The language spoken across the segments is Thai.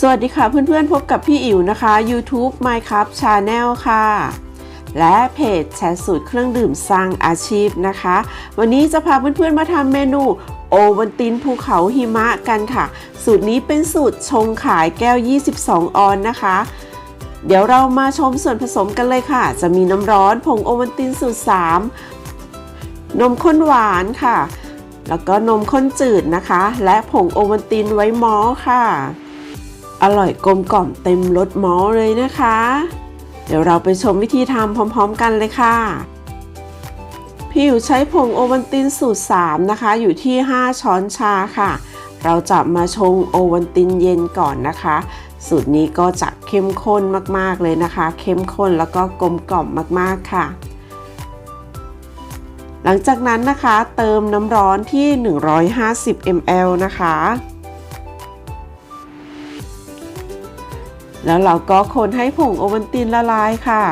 สวัสดีค่ะเพื่อนๆพบกับพี่อิ๋วนะคะ YouTube Minecraft Channel ค่ะ และเพจแชร์สูตรเครื่องดื่มสร้างอาชีพนะคะ วันนี้จะพาเพื่อนๆมาทำเมนูโอวันตินภูเขาหิมะกันค่ะ สูตรนี้เป็นสูตรชงขายแก้ว 22 ออนนะคะ เดี๋ยวเรามาชมส่วนผสมกันเลยค่ะ จะมีน้ำร้อนผงโอวันตินสูตร 3 นมข้นหวานค่ะ แล้วก็นมข้นจืดนะคะ และผงโอวันตินไว้มอลค่ะ อร่อยกลมกล่อมเต็มรสมอเลยนะคะ เดี๋ยวเราไปชมวิธีทำพร้อมๆกันเลยค่ะพี่อยู่ใช้ผงโอวันตินสูตร 3 นะคะ อยู่ที่ 5 ช้อนชาค่ะ เราจะมาชงโอวันตินเย็นก่อนนะคะ สูตรนี้ก็จะเข้มข้นมากๆเลยนะคะ เข้มข้นแล้วก็กลมกล่อมมากๆค่ะ หลังจากนั้นนะคะเติมน้ำร้อนที่ 150 ml นะคะ แล้วเราก็คนให้ผงโอวัลตินละลายค่ะ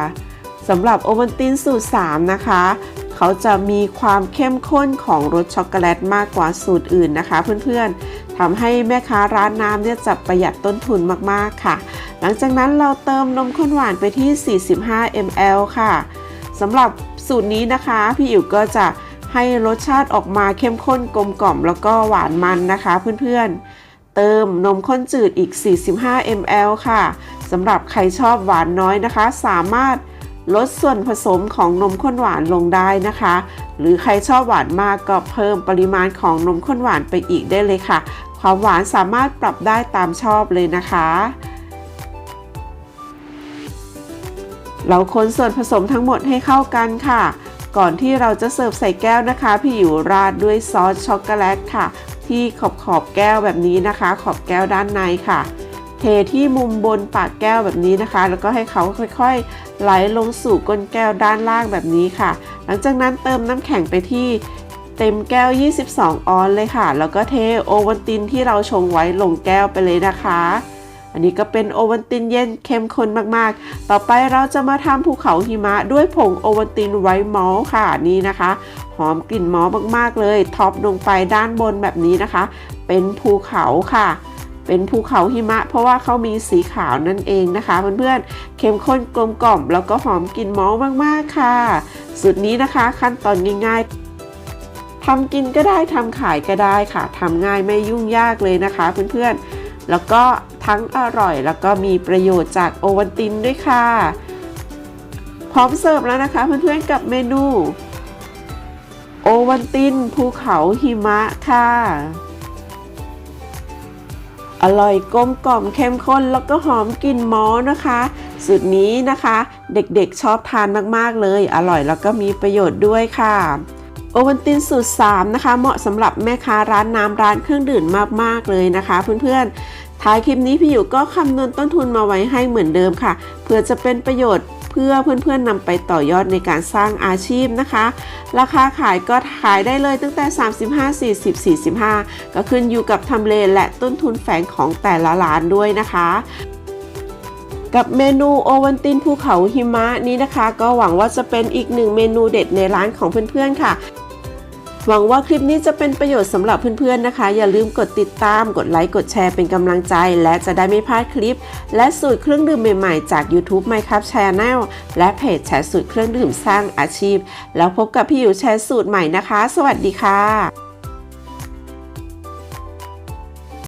สำหรับโอวัลตินสูตร 3 นะคะ เขาจะมีความเข้มข้นของรสช็อกโกแลตมากกว่าสูตรอื่นนะคะ เพื่อนๆทำให้แม่ค้าร้านน้ำเนี่ยจะประหยัดต้นทุนมากๆค่ะ หลังจากนั้นเราเติมนมข้นหวานไปที่ 45 ml ค่ะสำหรับสูตรนี้นะคะ พี่อิ๋วก็จะให้รสชาติออกมาเข้มข้นกลมกล่อมแล้วก็หวานมันนะคะเพื่อนๆ เติมนมข้นจืดอีก 45 ml ค่ะสำหรับใครชอบหวานน้อยนะคะ สามารถลดส่วนผสมของนมข้นหวานลงได้นะคะ หรือใครชอบหวานมากก็เพิ่มปริมาณของนมข้นหวานไปอีกได้เลยค่ะ ความหวานสามารถปรับได้ตามชอบเลยนะคะ เราคนส่วนผสมทั้งหมดให้เข้ากันค่ะ ก่อนที่เราจะเสิร์ฟใส่แก้วนะคะ พี่อยู่ราดด้วยซอสช็อกโกแลตค่ะ ที่ขอบขอบแก้วแบบนี้นะคะ ขอบแก้วด้านในค่ะ เทที่มุมบนปากแก้วแบบนี้นะคะ แล้วก็ให้เขาค่อยๆ ไหลลงสู่ก้นแก้วด้านล่างแบบนี้ค่ะ หลังจากนั้นเติมน้ำแข็งไปที่เต็มแก้ว 22 ออนเลยค่ะ แล้วก็เทโอวัลตินที่เราชงไว้ลงแก้วไปเลยนะคะ อันนี้ก็เป็นโอวัลตินเย็นเข้มข้นมากๆ ต่อไปเราจะมาทำภูเขาหิมะด้วยผงโอวัลตินไวท์มอลค่ะนี่นะคะ หอมกลิ่นมอลมากๆเลย ท็อปลงไปด้านบนแบบนี้นะคะ เป็นภูเขาค่ะเป็นภูเขาหิมะ เพราะว่าเขามีสีขาวนั่นเองนะคะเพื่อนๆเข้มข้นกลมกล่อม แล้วก็หอมกลิ่นมอลมากๆค่ะสูตรนี้นะคะขั้นตอนง่ายๆทำกินก็ได้ทำขายก็ได้ค่ะทำง่ายไม่ยุ่งยากเลยนะคะเพื่อนๆ แล้วก็ทั้งอร่อยแล้วก็มีประโยชน์จากโอวัลตินด้วยค่ะ พร้อมเสิร์ฟแล้วนะคะเพื่อนๆกับเมนู โอวันตินภูเขาหิมะค่ะ อร่อยกลมกล่อมเข้มข้นแล้วก็หอมกลิ่นมอนะคะสูตรนี้นะคะ เด็กๆชอบทานมากๆเลย อร่อยแล้วก็มีประโยชน์ด้วยค่ะ โอวันตินสูตร 3 นะคะ เหมาะสำหรับแม่ค้าร้านน้ำร้านเครื่องดื่มมาก ๆ เลยนะคะเพื่อนๆ ท้ายคลิปนี้พี่อยู่ก็คำนวณต้นทุนมาไว้ให้เหมือนเดิมค่ะ เพื่อจะเป็นประโยชน์เพื่อเพื่อนๆนำไปต่อยอดในการสร้างอาชีพนะคะ ราคาขายก็ขายได้เลยตั้งแต่ 35 40 45 ก็ขึ้นอยู่กับทำเลและต้นทุนแฝงของแต่ละร้านด้วยนะคะกับเมนูโอวันตินภูเขาหิมะนี้นะคะ ก็หวังว่าจะเป็นอีกหนึ่งเมนูเด็ดในร้านของเพื่อนๆค่ะ หวังว่าคลิปนี้จะเป็นประโยชน์สำหรับเพื่อนๆนะคะ อย่าลืมกดติดตาม กดไลค์ กดแชร์เป็นกำลังใจ และจะได้ไม่พลาดคลิป และสูตรเครื่องดื่มใหม่ๆ จาก YouTube My Cup Channel และเพจแชร์สูตรเครื่องดื่มสร้างอาชีพ แล้วพบกับพี่อยู่แชร์สูตรใหม่นะคะ สวัสดีค่ะ